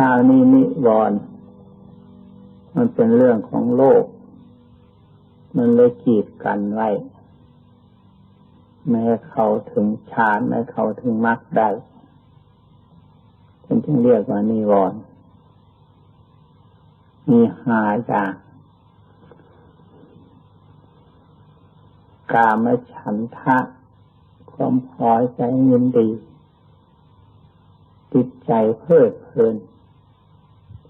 คราวนี้นิวรณ์มันเป็นเรื่องของโลก มันเลยกีดกันไว้ไม่ให้เขาถึงฌานไม่เขาถึงมรรคได้ฉันจึงเรียกว่านิวรณ์มีหาจากกามฉันทะความพอใจยินดีติดใจเพลิดเพลิน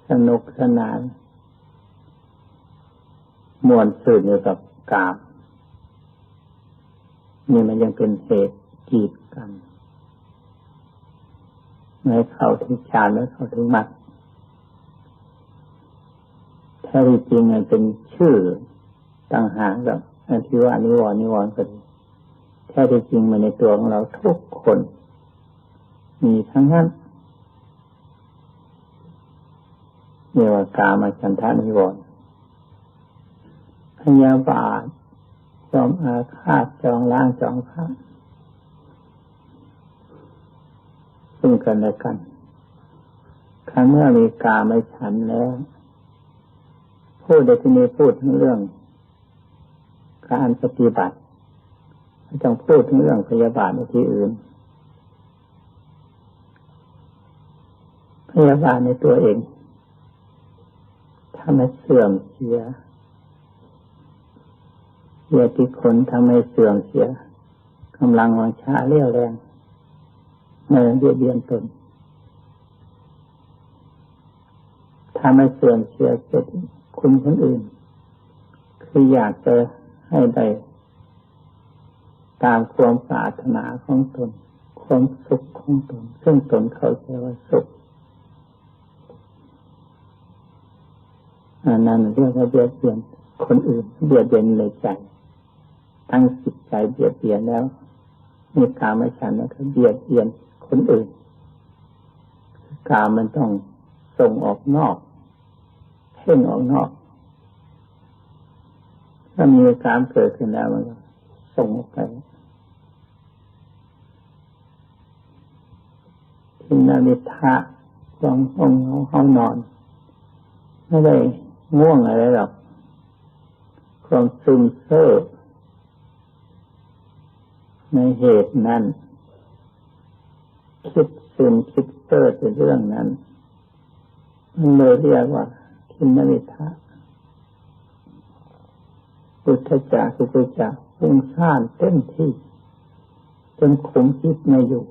สนุกสนานมวนสื่นอยู่กับกามนี่มันยังเป็นเหตุกีดกันไม่เข้าถึงฌานไม่เข้าถึงมรรคแท้จริงมันเป็นชื่อต่างหากกับที่ว่านิวรณ์นิวรณ์กันแท้จริงมันในตัวของเราทุกคน มีทั้งนั้น เรียกว่ากามาฉันทานิวรณ์พยาบาทจอมอาฆาตจองล้างจองพระซึ่งกันและกันครั้งเมื่อมีกาไม่ฉันแล้ว พูดในที่นี้พูดถึงเรื่อง การปฏิบัติไม่ต้องพูดถึงเรื่องพยาบาทในที่อื่น พยาบาทในตัวเอง ถ้าไม่เสื่อมเสียเสียติคนทำให้เสื่อมเสียกำลังวังชาเรี่ยวแรงเมื่อเบียดเบียนตนทำให้เสื่อมเสียเกิดคุณคนอื่น คืออยากจะให้ได้ตามความปรารถนาของตน ความสุขของตน ซึ่งตนเขาใจว่าสุข อันนั้นเรียกว่าเบียดเบียนคนอื่นเบียดเบียนในใจทั้งจิตใจเบียดเบียนแล้วมีกามฉันนะคือเบียดเบียนคนอื่นกามมันต้องส่งออกนอกเพ่งออกนอกถ้ามีการเกิดขึ้นแล้วมันก็ส่งออกไปทินามิทะความองเขาเขานอนไม่ได้ ง่วงอะไรหรอกความซึมเซ่อในเหตุนั้น คิดซึมคิดเตอร์ในเรื่องนั้นมันเลยเรียกว่าทินนิทะพุทธจักรพุทธจักรฟุ้งซ่านเต็มที่จนขมคิดไม่อยู่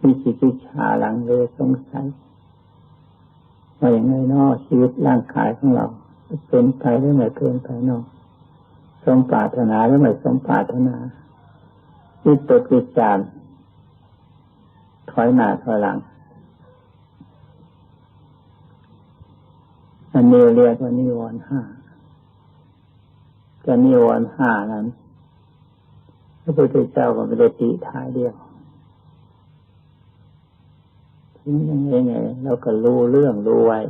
มีจิตวิชาหลังเลยสงสัย ว่าอย่างไรนอชีวิตร่างกายของเราเป็นไปหรือไม่เป็นไปนอกสมปรารถนาหรือไม่สมปรารถนาวิตกวิจารถอยหน้าถอยหลัง อันนี้เรียกว่านิวรณ์ห้าจะนิวรณ์ห้านั้นพระพุทธเจ้าก็ไม่ได้ติท้ายเดียว ยังไงไงเราก็รู้เรื่องรู้ไว้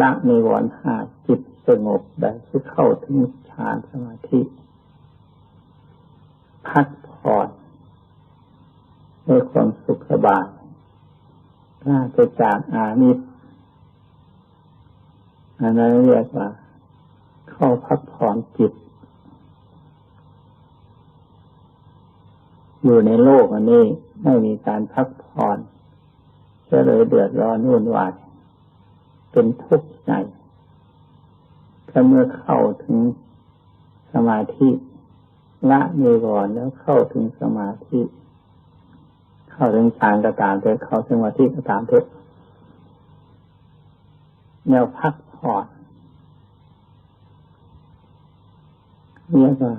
ละในวรห้าจิตสงบได้ที่เข้าถึงฌานสมาธิ พักผ่อนด้วยความสุขสบายน่าจะจากอามิตรอันนั้นเรียกว่า เข้าพักผ่อนจิต อยู่ในโลกอันนี้ไม่มีการพักผ่อนจะเลยเดือดร้อนวุ่นวายเป็นทุกข์ใจถ้าเมื่อเข้าถึงสมาธิละมีก่อนแล้วเข้าถึงสมาธิ เข้าถึงฌานก็ตามเถอะเข้าถึงสมาธิก็ตามเถอะแนวพักผ่อนเรียกว่า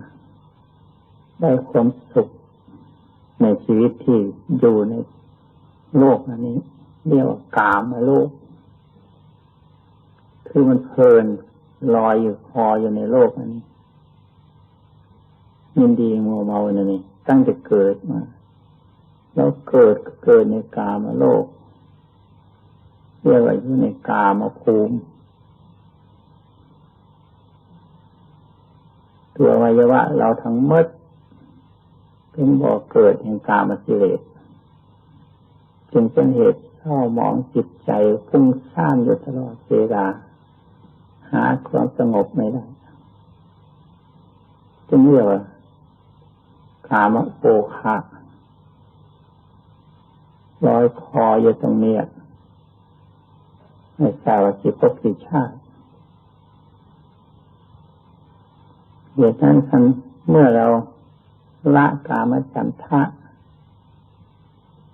ได้ความสุข ในชีวิตที่อยู่ในโลกอันนี้ เรียกว่ากามโลก คือมันเพลินลอยอยู่พออยู่ในโลกอันนี้ยินดีมัวเมาเนี่ยนี่ตั้งแต่เกิดมาแล้วเกิดเกิดในกามาโลกเรียกว่าอยู่ในกามาภูมิตัววัยวะเราทั้งมด เป็นบ่อเกิดแห่งกามสิเลสจึงเป็นเหตุเศร้าหมองจิตใจฟุ้งซ่านอยู่ตลอดเวลาหาความสงบไม่ได้จึงเรียกว่ากามโปคะลอยคออยู่ตรงนี้ไม่ทราบว่ากี่ภพกี่ชาติเหตุนั้นคันเมื่อเรา ละกามฉันทะ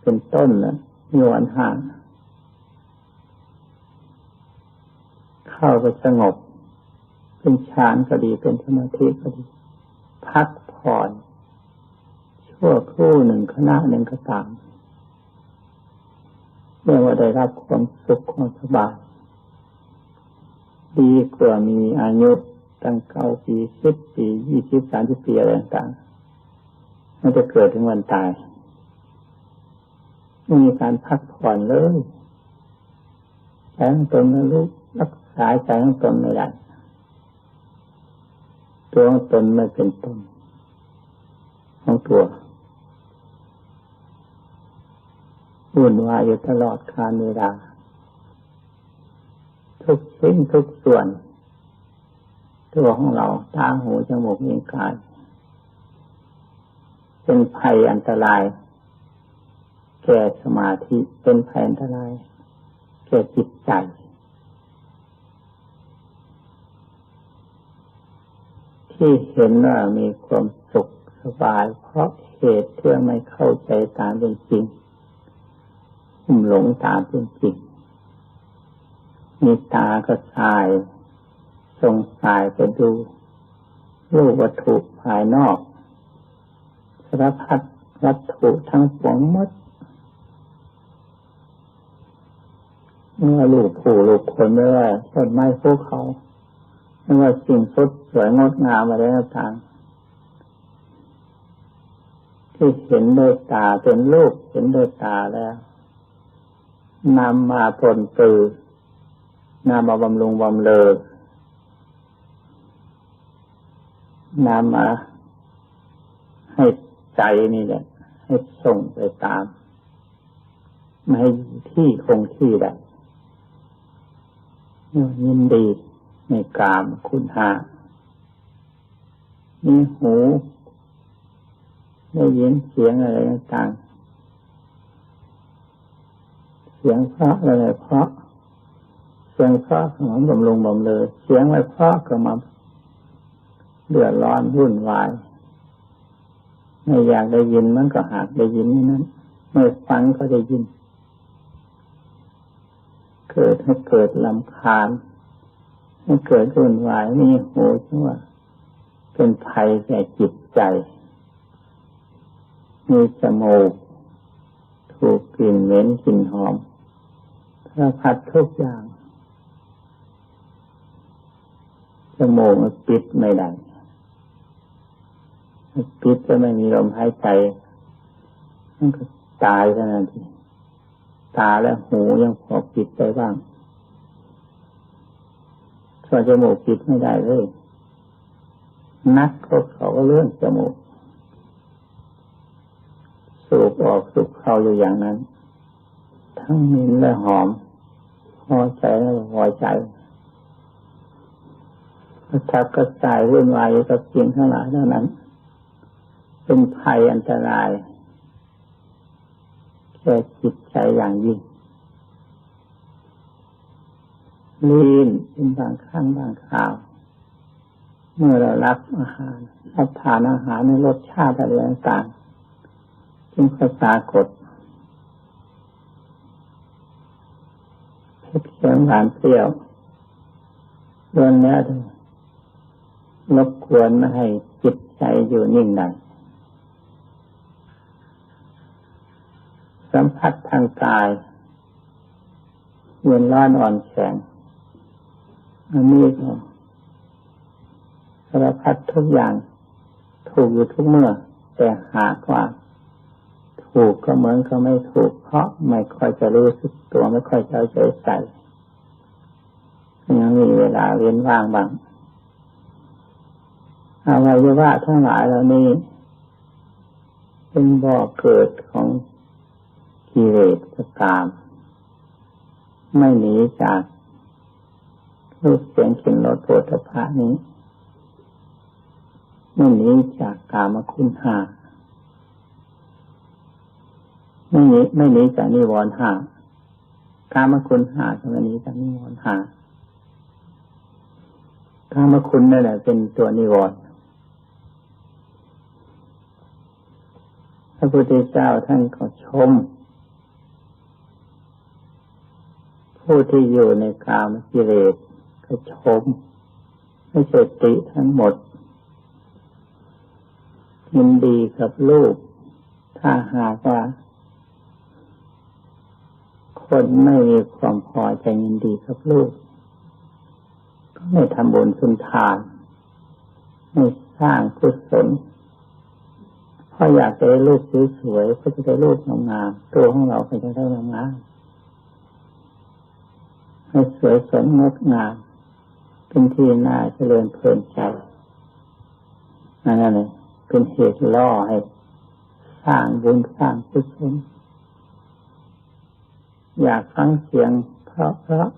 เป็นต้นนะมีวันห่างเข้าไปสงบ เป็นฌานก็ดีเป็นสมาธิก็ดี พักผ่อนชั่วครู่หนึ่งขณะหนึ่งก็ตามเมื่อว่าได้รับความสุขความสบายดีกว่ามีอายุตั้งเก้าปีสิบปียี่สิบสามสิบปีอะไรต่างๆ มันจะเกิดถึงวันตายไม่มีการพักผ่อนเลยใจของตนนลูกรักษาใจของตนไม่ได้ตัวของตนไม่เป็นตนของตัววุ่นวายอยู่ตลอดคาเวลาทุกชิ้นทุกส่วน ตัวของเราตาหูจมูกนิ้วกาย เป็นภัยอันตราย แก่สมาธิเป็นภัยอันตราย แก่จิตใจ ที่เห็นว่ามีความสุขสบาย เพราะเหตุที่ไม่เข้าใจตามเป็นจริงหุ่มหลงตามเป็นจริงมีตาก็สายทรงสายไปดูรูปวัตถุภายนอก รพัดวัตถุทั้งปวงมด เมื่อลูกผู้ลูกคนไม่ว่าต้นไม้ภูเขาไม่ว่าสิ่งสดสวยงดงามอะไรต่างที่เห็นด้วยตาเป็นรูปเห็นด้วยตาแล้วนำมาปนปือนำมาบำรุงบำเลอนำมาให้ ใจนี่แหละให้ส่งไปตาม ไม่ให้ที่คงที่ได้ยินดีในกามคุณหามีหูได้ยินเสียงอะไรต่างเสียงเพราะอะไรเพราะ เสียงเพราะของบำรุงบำเลยเสียงไม่เพราะก็มาเดือดร้อนวุ่นวาย ไม่อยากได้ยินมันก็หากได้ยินนี่นั้นไม่ฟังก็ได้ยิน เกิดให้เกิดลำคาญให้เกิดวุ่นวายมีหูชื่วเป็นภัยแก่จิตใจ มีจมูกถูกกลิ่นเหม็นกลิ่นหอมเราพัดทุกอย่างจมูกปิดไม่ได้ ปิดก็ไม่มีลมหายใจมันก็ตายเท่านั้นทีตาและหูยังพอปิดไปบ้างส่วนจมูกปิดไม่ได้เลย นักเขาเขาก็เรื่องจมูก สูบออกสูบเข้าอยู่อย่างนั้น ทั้งมินและหอมพอใจแล้วพอใจกระทับกระสายวุ่นวายกับสิ่งทั้งหลายเท่านั้น เป็นภัยอันตรายแก่จิตใจอย่างยิ่งลีนเป็นบางครั้งบางคราว เมื่อเรารับอาหารรับทานอาหารในรสชาติอะไรต่างจึงปรากฏเสียงหวานเปรี้ยวรวนแล้วรบกวนม่ให้จิตใจอยู่นิ่งได้ สัมผัสทางกายเย็นร้อนอ่อนแข็งอันนี้ก็สารพัดทุกอย่าง ถูกอยู่ทุกเมื่อ แต่หากว่า ถูกก็เหมือนก็ไม่ถูก เพราะไม่ค่อยจะรู้สึกตัวไม่ค่อยจะใจใส่ยังมีเวลาเว้นว่างบ้างอาวัยวะทั้งหลายเหล่านี้เป็นบ่อเกิดของ กิเลสก็ตาม ไม่หนีจากรูปเสียงกลิ่นรสโผฏฐะนี้ ไม่หนีจากกามคุณห้าไม่หนีไม่หนีจากนิวรณ์ห้ากามคุณห้าจะไม่หนีจากนิวรณ์ห้ากามคุณนั่นแหละเป็นตัวนิวรณ์พระพุทธเจ้าท่านก็ชม ผู้ที่อยู่ในกามกิเลสก็ชมไม่ใช่ติทั้งหมดยินดีกับลูก ถ้าหากว่า คนไม่มีความพอใจยินดีกับลูก ก็ไม่ทำบุญสุนทาน ไม่สร้างกุศลพออยากจะได้รูปสวยๆก็จะได้รูปงามๆตัวของเราก็จะได้งาม ให้สวยสดงดงาม เป็นที่น่าเจริญเพลินใจนั่นเลยเป็นเหตุล่อให้สร้างบุญสร้างกุศลอยากฟังเสียงเพราะเพราะ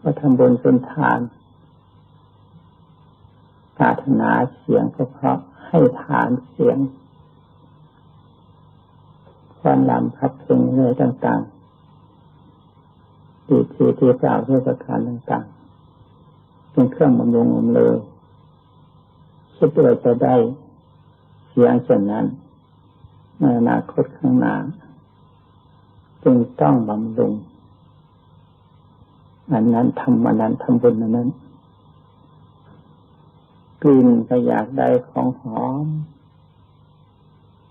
ก็ทำบุญสนทานปรารถนาเสียงเพราะให้ฐานเสียงความลำพับเพลงเลยต่าง ๆดีทีที่กล่าวเทศกาลต่างๆเป็นเครื่องบำรุงบำเลยคิดว่าจะได้เสียงเช่นนั้นในอนาคตข้างหน้าจึงต้องบำรุงอันนั้นทำอันนั้นทำบุญอันนั้นกลิ่นก็อยากได้ของหอม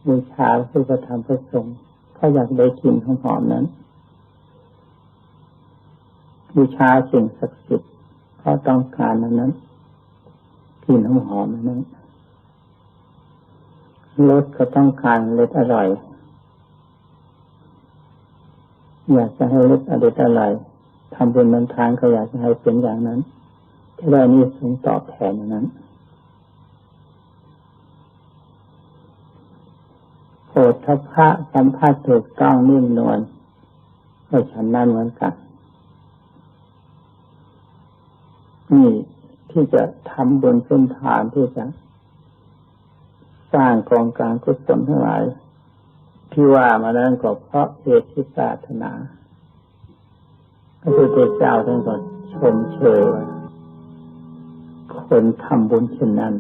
บูชาผู้กระทำประสงค์ก็อยากได้กลิ่นของหอมนั้น บูชาสิ่งศักดิ์สิทธิ์เขาต้องการนั้นกลิ่นของหอมนั้นรสก็ต้องการรสอร่อย อยากจะให้รสอร่อยอร่อยทำบุญนั้นทานก็อยากจะให้เป็นอย่างนั้นจะได้นี่สงตอบแทนอย่างนั้นโอทพะสัมภาษถูกต้องนิ่มนวลก็ฉันนั่นเหมือนกัน นี่ที่จะทำบุญสุนทานที่จะสร้างกองการกุศลทั้งหลาย ที่ว่ามานั้นก็เพราะเหตุที่ศาสนาพระพุทธเจ้าท่านก็ชมเชยว่าคนทำบุญเช่นนั้น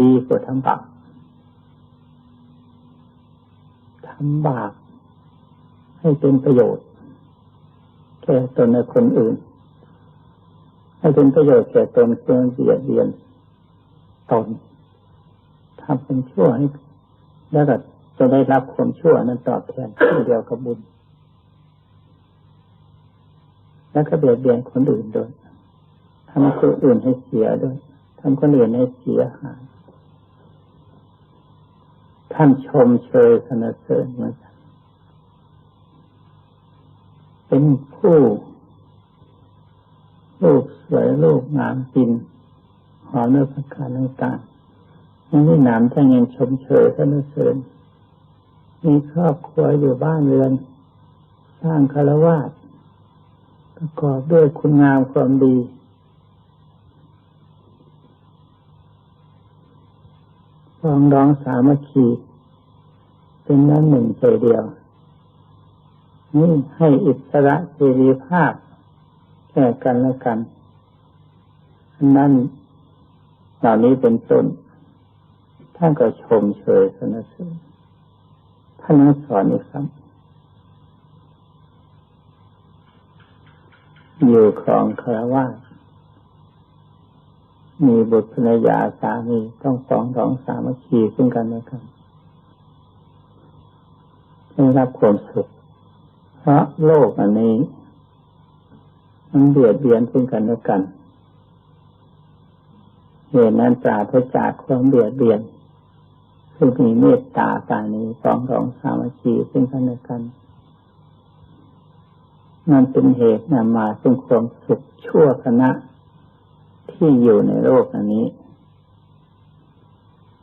ดีกว่าทำบาปทำบาปให้เป็นประโยชน์แก่ตนและคนอื่น ให้เป็นประโยชน์แก่ตนเพื่อเบียดเบียนตนทำเป็นชั่วให้แล้วก็จะได้รับความชั่วนั้นตอบแทนเช่เดียวกับบุญ แล้วก็เบียดเบียนคนอื่นด้วยทำคนอื่นให้เสียด้วยทำคนอื่นให้เสียหายท่านชมเชยสนเสริญเหมือนเป็นผู้ ลูกสวยลูกงามกินหอมเนื้อประการต่างๆยังไม่หนามท่านยังชมเชยสนเสริญมีครอบครัวอยู่บ้านเรือน สร้างคารวาสประกอบด้วยคุณงามความดีฟองร้องสามัคคีเป็นน้ำหนึ่งใจเดียว นี่ให้อิสระเสรีภาพ แก่กันและกันนั่นเหล่านี้เป็นต้นท่านก็ชมเชยสนเสริญท่านนั้นสอนอีกครับอยู่ของคารวะมีบุตรภรรยาสามีต้องสองสองสามัคคีซึ่งกันและกันได้รับความสุขเพราะโลกอันนี้ มันเบียดเบียนซึ่งกันและกันเหตุนั้นปราศจากความเบียดเบียนซึ่งมีเมตตาตานี้สองสองสามัคคีซึ่งกันและกันนั่นเป็นเหตุนำมาซึ่งความสุขชั่วขณะที่อยู่ในโลกอันนี้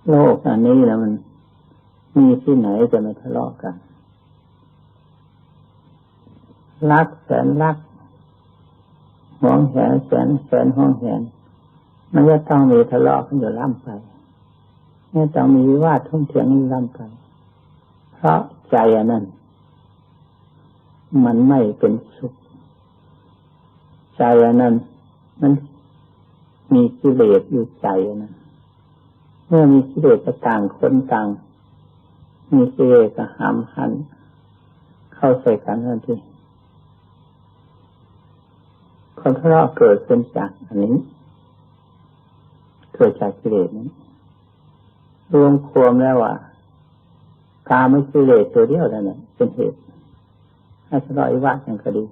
โลกอันนี้นะมันมีที่ไหนจะไม่ทะเลาะกัน รักแสนรัก ห่วงแหนแสนแสนห่วงแหนมันจะต้องมีทะเลาะกันอยู่ล่ำไปไม่ต้องมีวิวาททุ่มเถียงกันล่ำไป เพราะใจอันนั้น มันไม่เป็นสุข ใจอันนั้นมันมีกิเลสอยู่ใจนะเมื่อมีกิเลสต่างคนต่าง มีกิเลสหามหัน เข้าใส่กันทันที ความทะเลาะเกิดขึ้นจากอันนี้ เกิดจากกิเลสนี้รวมความแล้วว่ากาไม่กิเลสตัวเดียวนั่นแหละเป็นเหตุให้ทะเลาะวิวาทกันก็ดี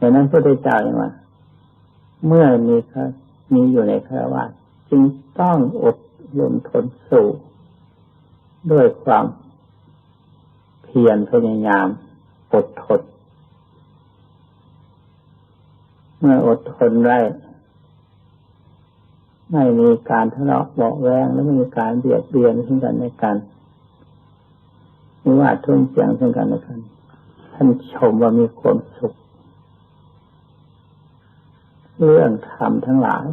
ดังนั้นพระพุทธเจ้าอย่างว่า เมื่อมีมีอยู่ในคารวะจึงต้องอดลมทนสู้ด้วยความเพียรพยายามอดทน เมื่ออดทนได้ไม่มีการทะเลาะเบาแวงและไม่มีการเบียดเบียนซึ่งกันและกันมีว่าทุ่มเสียงซึ่งกันและกัน ท่านชมว่ามีความสุข เรื่องธรรมทั้งหลาย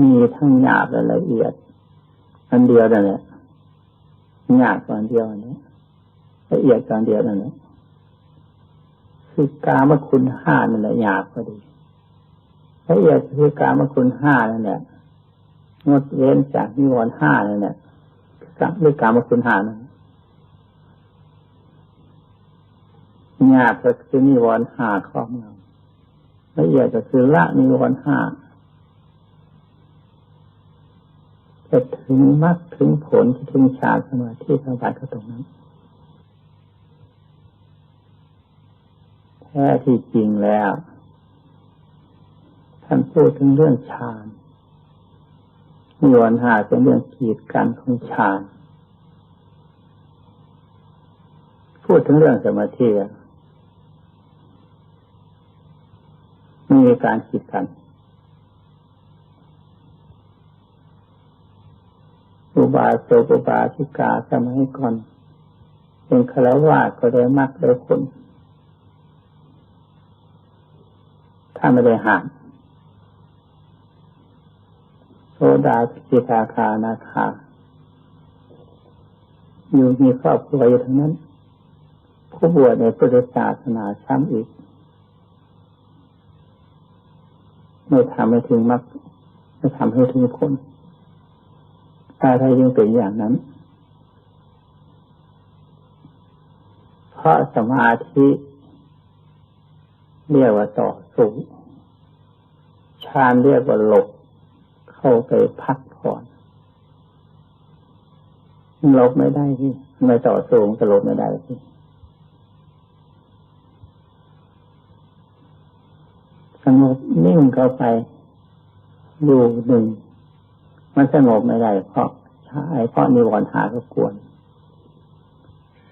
มีทั้งหยาบและละเอียด อันเดียวนั่นแหละหยาบกว่าเดียวนี้ละเอียดกว่าเดียวนั่นแหละ คือกามคุณห้านั่นแหละหยาบก็ดีละเอียดคือกามคุณห้านั่นแหละงดเว้นจากนิวรณ์ห้านั่นแหละด้วยกามคุณห้านั่นหยาบก็คือนิวรณ์ห้าครอบงำละเอียดก็คือละนิวรณ์ห้าจะถึงมรรคถึงผลจะถึงฌานสมาธิสมาบัติก็ตรงนั้น แท้ที่จริงแล้ว ท่านพูดถึงเรื่องฌานมีวันหาเป็นเรื่องขีดกันของฌานพูดถึงเรื่องสมาธิไม่มีการขีดกันอุบาสกอุบาสิกาสมัยก่อนเป็นคารวะก็ได้มากได้ผล ถ้าไม่ได้ห่างโซดาสิกาคานาคาอยู่มีครอบครัวอยู่ทั้งนั้น ผู้บวชในพุทธศาสนาช้ำอีกไม่ทำให้ถึงมรรคไม่ทำให้ถึงผลอะไรยังเป็นอย่างนั้น เพราะสมาธิเรียกว่าต่อ สู้ฌานเรียกว่าหลบเข้าไปพักผ่อนหลบไม่ได้ที่ไม่ต่อสู้จะหลบไม่ได้ที่สงบนิ่งเข้าไปอยู่หนึ่งมันสงบไม่ได้เพราะใช่เพราะนิวรณ์หาก็กวน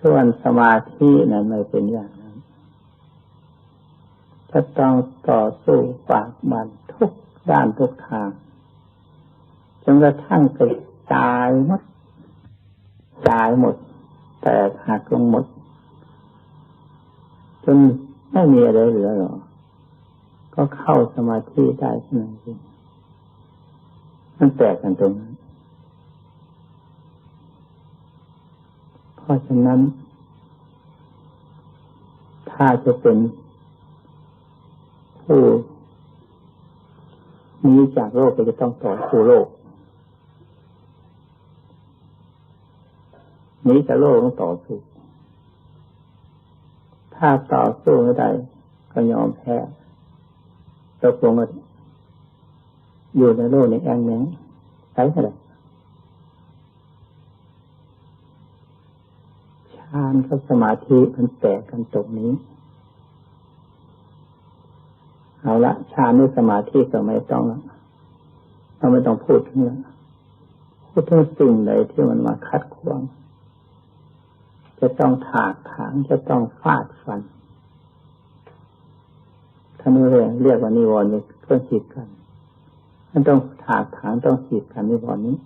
ส่วนสมาธินั้นไม่เป็นอย่างนั้น จะต้องต่อสู้ปากบันทุกด้านทุกทางจนกระทั่งกระจายหมดจายหมด แต่หักลงหมดจนไม่มีอะไรเหลือหรอก็เข้าสมาธิได้เท่านั้นเองมันแตกกันตรงนั้นเพราะฉะนั้น ถ้าจะเป็น ผู้นี้จากโลกก็จะต้องต่อสู้โลกนี้จากโลกต้องต่อสู้ ถ้าต่อสู้ไม่ได้ก็ยอมแพ้ตกลงกันอยู่ในโลกในแองแมงใช้เท่ไหร่ฌานกับสมาธิมันแตกกันตรงนี้ เอาละฌานด้วยสมาธิก็ไม่ต้องละเราไม่ต้องพูดถึงแล้วพูดถึงสิ่งใดที่มันมาคัดขวางจะต้องถากถางจะต้องฟาดฟันท่านเรียกเรียกว่านิวรณ์เพื่อจิตกันมันต้องถากถางต้องขีดกันในตอนนี้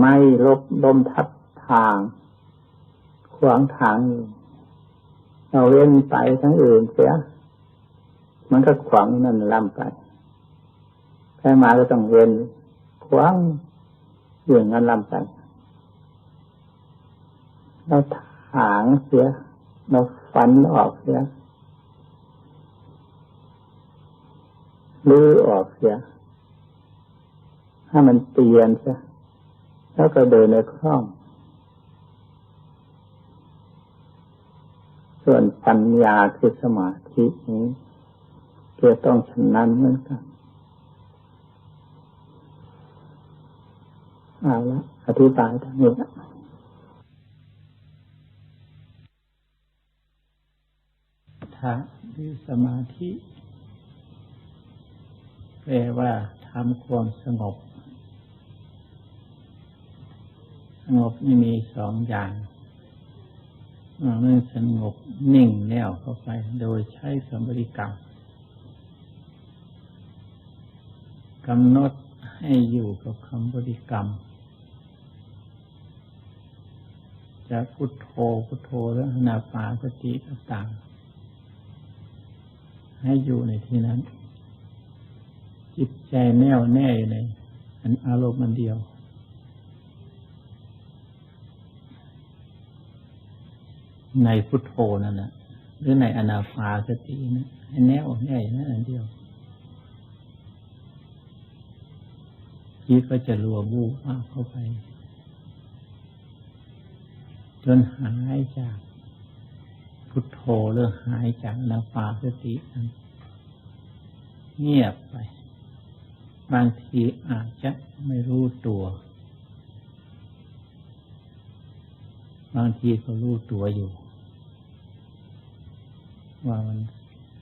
ไม่ลบลมทับทาง ขวางทางอยู่ เราเว้นไปทั้งอื่นเสีย มันก็ขวางนั่นล่ำไปใครมาก็ต้องเว้นขวางอย่างนั้นล่ำไปเราถางเสียเราฟันออกเสียลื้อออกเสียให้มันเตียนเสียแล้วก็เดินในคล่อง ส่วนปัญญาคือสมาธินี้จะต้องชนั้นเหมือนกันเอาละอธิบายทั้งนี้ถ้าคือสมาธิแปลว่าทำความสงบ สงบนี่มีสองอย่าง มื่อสงบนิ่งแน่วเข้าไป โดยใช้สมบริกรรมกำหนดให้อยู่กับคำบริกรรมจะพุทโธพุทโธแล้วนาปาสติต่างๆให้อยู่ในที่นั้น จิตใจแน่วแน่อยู่ในอันอารมณ์มันเดียว ในพุทโธนั่นนะหรือในอนาฟาสตินะให้แน่วแน่นั่นอันเดียวจิตก็จะรัวบูบเข้าไป จนหายจากพุทโธหรือหายจากอนาฟาสตินั้นเงียบไป บางทีอาจจะไม่รู้ตัว บางทีก็รู้ตัวอยู่ ว่ามัน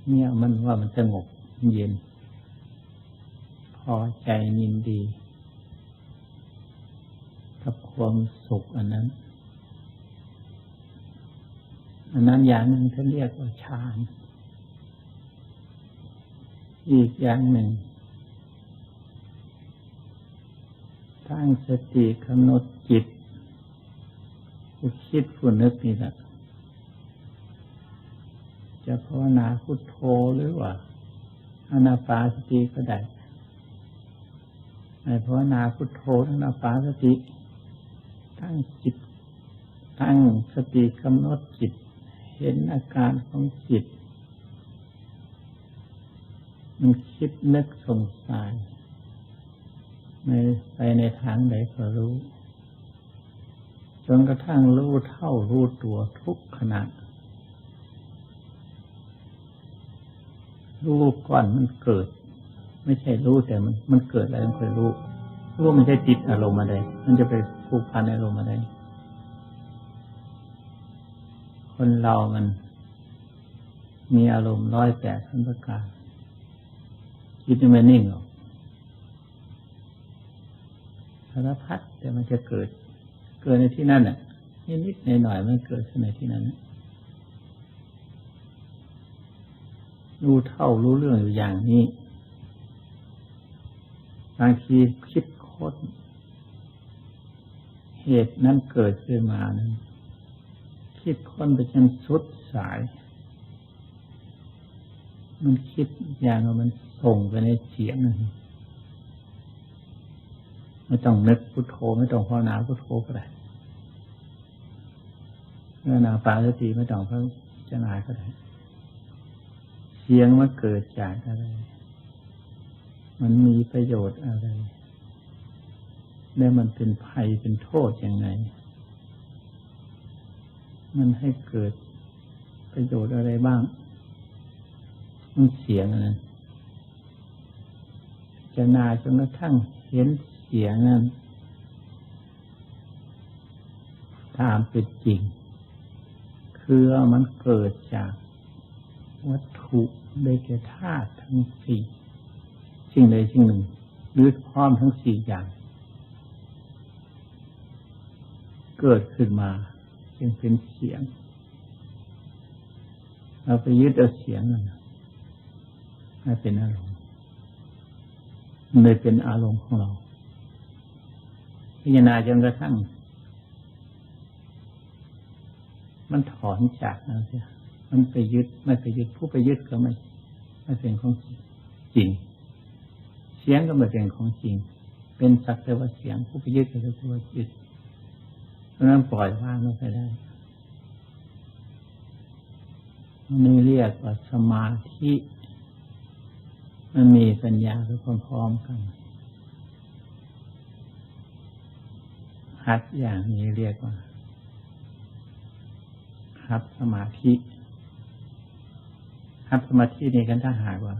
เนี่ยมันว่ามันสงบเย็น พอใจยินดี กับความสุขอันนั้น อันนั้นอย่างหนึ่งเขาเรียกว่าฌานอีกอย่างหนึ่งตั้งสติกำหนดจิต ผู้คิดผู้นึกนี่แหละจะภาวนาพุทโธหรือว่าอนาปาสติก็ได้ในภาวนาพุทโธอนาปาสติตั้งจิตตั้งสติกำหนดจิต เห็นอาการของจิต มันคิดนึกสงสัยในไปในทางใดก็รู้ จนกระทั่งรู้เท่ารู้ตัวทุกขณะรู้ก่อนมันเกิด ไม่ใช่รู้แต่มันมันเกิดอะไรมันเคยรู้รู้มันใช่ติดอารมณ์อะไรมันจะไปผูกพันอารมณ์อะไรคนเรามัน มีอารมณ์ร้อยแปดทันประการคิดไม่นิ่งหรอการพัดแต่มันจะเกิด กิดในที่นั่นอะนิดๆหน่อยๆมันเกิดขึ้นในที่นั้นรู้เท่ารู้เรื่องอยู่อย่างนี้บางทีคิดโคตรเหตุนั้นเกิดขึ้นมานั้นคิดค้นไปจนสุดสาย มันคิดอย่างว่ามันส่งไปในเสียงนั่น ไม่ต้องนึกพุทโธไม่ต้องภาวนาพุทโธก็ได้เมื่อนาปาสติไม่ต้องพระเจ้านายก็ได้เสียงมันเกิดจากอะไร มันมีประโยชน์อะไร แล้วมันเป็นภัยเป็นโทษยังไง มันให้เกิดประโยชน์อะไรบ้าง มันเสียงนั้นจะนาจนกระทั่งเห็น เสียงนั้นตามเป็นจริง คือมันเกิดจากวัตถุได้แก่ธาตุทั้งสี่สิ่งใดสิ่งหนึ่ง หรือพร้อมทั้งสี่อย่าง เกิดขึ้นมาจึงเป็นเสียงเราไปยึดเอาเสียงนั้นให้เป็นอารมณ์เลยเป็นอารมณ์ของเรา พิจารณาจนกระทั่ง มันถอนจากนั้นเสียมันไปยึดไม่ไปยึดผู้ไปยึดก็ไม่ไม่เป็นของจริง เสียงก็ไม่เป็นของจริง เป็นสักแต่ว่าเสียงผู้ไปยึดก็สักแต่ว่ายึดเพราะนั้นปล่อยวางลงไปได้นี่เรียกว่าสมาธิ มันมีปัญญาไปพร้อมๆกัน หัดอย่างนี้เรียกว่า หัดสมาธิ หัดสมาธินี่กันถ้าหากว่า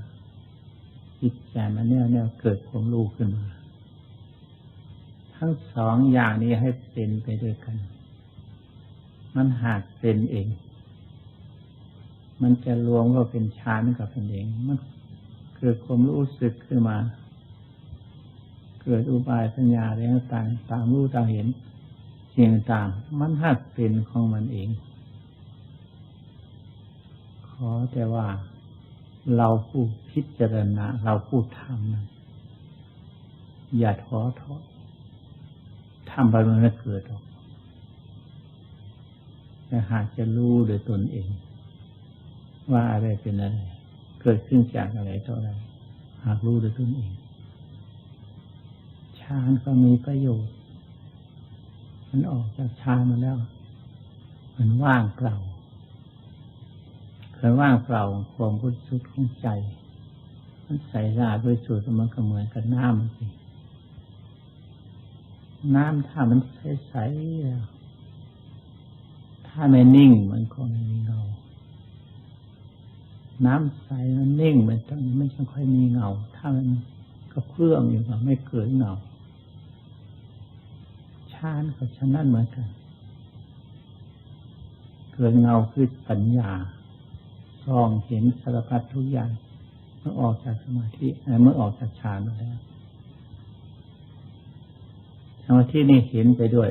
จิตใจมันแน่วแน่เกิดความรู้ขึ้นมา ทั้งสองอย่างนี้ให้เป็นไปด้วยกัน มันหากเป็นเอง มันจะรวมว่าเป็นฌานกับเป็นเอง มันเกิดความรู้สึกขึ้นมา เกิดอุบายสัญญาอะไรต่างตามรู้ตามเห็นสิ่งต่างมันหักเป็นของมันเอง ขอแต่ว่าเราผู้พิจารณาเราผู้ทำนั้นอย่าท้อท้อทำไปมันไม่เกิดหรอกแต่หากจะรู้โดยตนเอง ว่าอะไรเป็นอะไร เกิดขึ้นจากอะไรเท่าไรหากรู้โดยตนเองานก็มีประโยชน์ มันออกจากฌานมาแล้ว มันว่างเปล่าเคยว่างเปล่าความบริสุทธิ์ของใจ มันใสสะอาดบริสุทธิ์มันก็เหมือนกับน้ำสิน้ำถ้ามันใสใสถ้าไม่นิ่งมันก็ไม่มีเงา น้ำใสมันนิ่งมันต้องไม่ค่อยมีเงา ถ้ามันก็เพื่อมอยู่ก็ไม่เกิดเงา ชานกับชนั้นเหมือนกันเกิดเงาคือปัญญาลองเห็นสารพัดทุกอย่างเมื่อออกจากสมาธิเมื่อออกจากฌานมาแล้วสมาธินี่เห็นไปด้วย